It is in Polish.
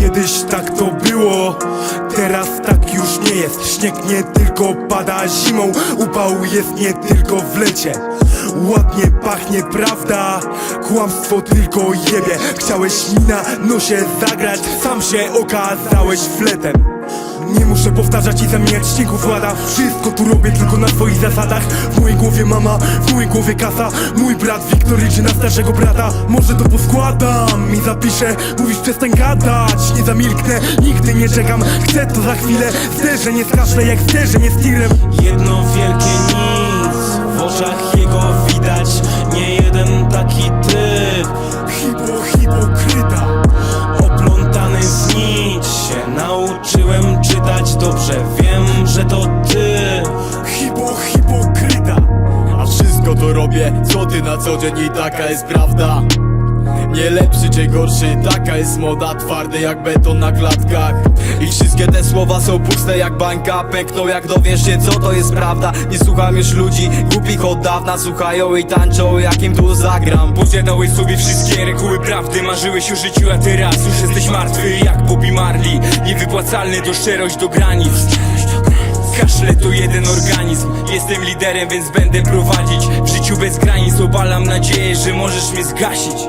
Kiedyś tak to było, teraz tak już nie jest. Śnieg nie tylko pada zimą, upał jest nie tylko w lecie. Ładnie pachnie prawda, kłamstwo tylko jebie. Chciałeś mi na nosie zagrać, sam się okazałeś fletem nie muszę powtarzać i zamieniać śniegów łada Wszystko tu robię tylko na swoich zasadach. W mojej głowie mama, w mojej głowie kasa. Mój brat Wiktor liczy na starszego brata. Może to poskładam i zapiszę. Mówisz przestań gadać, nie zamilknę. Nigdy nie czekam, chcę to za chwilę. Zderzenie z kaszle jak zderzenie z tirem. Jedno wielkie nic dobrze Wiem, że to ty. Hipo, hipokryta. A wszystko to robię, co ty na co dzień i taka jest prawda. Nie lepszy czy gorszy, taka jest moda. Twardy jak beton na klatkach. I wszystkie te słowa są puste jak bańka. Pękną jak dowiesz się co to jest prawda. Nie słucham już ludzi, głupich od dawna. Słuchają i tańczą jakim tu zagram. Posiadałeś sobie wszystkie reguły prawdy Marzyłeś o życiu, a teraz już jesteś martwy Jak Bobby Niewypłacalny to szczerość do granic. Kaszle to jeden organizm. Jestem liderem, więc będę prowadzić. W życiu bez granic obalam nadzieję, że możesz mnie zgasić